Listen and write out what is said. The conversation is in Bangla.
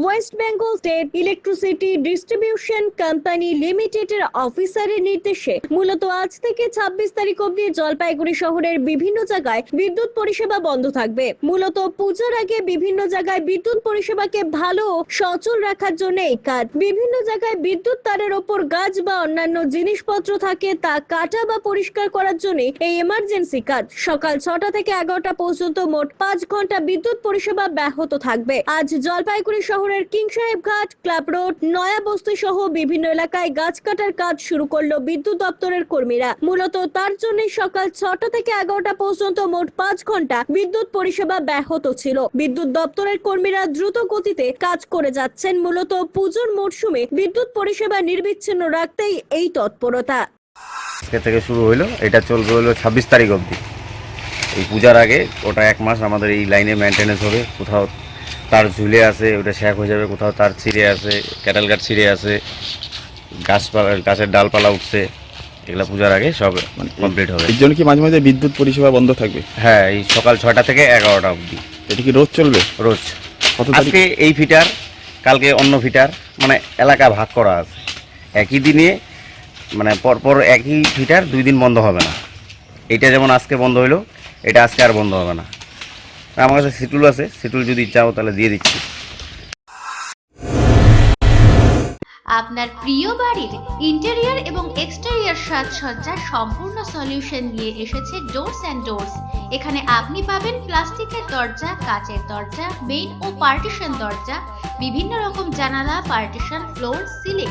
West Bengal state electricity distribution company লিমিটেডের অফিসারের নির্দেশে মূলত আজ থেকে ছাব্বিশ তারিখ অবধি জলপাইগুড়ি শহরের বিভিন্ন জায়গায় বিদ্যুৎ পরিষেবা বন্ধ থাকবে। মূলত পূজার আগে বিভিন্ন জায়গায় বিদ্যুৎ পরিষেবাকে ভালো সচল রাখার জন্য এই কাজ। বিভিন্ন জায়গায় বিদ্যুৎ তারের ওপর গাছ বা অন্যান্য জিনিসপত্র থাকে তা কাটা বা পরিষ্কার করার জন্য এই এমার্জেন্সি কাজ। সকাল ছটা থেকে এগারোটা পর্যন্ত মোট পাঁচ ঘণ্টা বিদ্যুৎ পরিষেবা ব্যাহত থাকবে। আজ জলপাইগুড়ি শহরের কিং সাহেব ঘাট, ক্লাব রোড, নয়া বস্তি সহ বিভিন্ন এলাকায় গাছ কাটার কাজ শুরু করল বিদ্যুৎ দপ্তরের কর্মীরা। মূলত তার জন্য সকাল ছটা থেকে এগারোটা পর্যন্ত মোট পাঁচ ঘণ্টা বিদ্যুৎ পরিষেবা ব্যাহত ছিল। বিদ্যুৎ দপ্তরের কর্মীরা দ্রুত গতিতে কাজ করে যাচ্ছেন, মূলত পুজোর মরশুমে বিদ্যুৎ পরিষেবা নির্বিচ্ছিন্ন রাখতেই এই তৎপরতা। থেকে শুরু হইল, এটা চলবে হলো ছাব্বিশ তারিখ অবধি। এই পূজার আগে ওটা এক মাস আমাদের এই লাইনে মেনটেনেন্স হবে, কোথাও তার ঝুলে আছে ওটা শ্যাক হয়ে যাবে কোথাও তার ছিঁড়ে আছে ক্যাটাল গাছ ছিঁড়ে আছে গাছপালা গাছের ডালপালা উঠছে এগুলো পূজার আগে সব মানে কমপ্লিট হবে। এর জন্য কি মাঝে মাঝে বিদ্যুৎ পরিষেবা বন্ধ থাকবে? হ্যাঁ এই সকাল ছয়টা থেকে এগারোটা অবধি। এটা কি রোজ চলবে? রোজ। কত আজকে এই ফিটার কালকে অন্য ফিটার মানে এলাকা ভাগ করা আছে। একই দিনে মানে পরপর একই ফিটার দুই দিন বন্ধ হবে না। এটা যেমন আজকে বন্ধ হইল এটা আজকে আর বন্ধ হবে না। আমার কাছে সিটুল আছে, সিটুল যদি চাও তাহলে দিয়ে দিচ্ছি। আপনার প্রিয় বাড়ির ইন্টেরিয়র এবং এক্সটেরিয়র সাজসজ্জার সম্পূর্ণ সলিউশন নিয়ে এসেছে ডোরস অ্যান্ড ডোরস এখানে আপনি পাবেন প্লাস্টিকের দরজা, কাচের দরজা মেইন ও পার্টিশন দরজা, বিভিন্ন রকম জানালা partition floor ceiling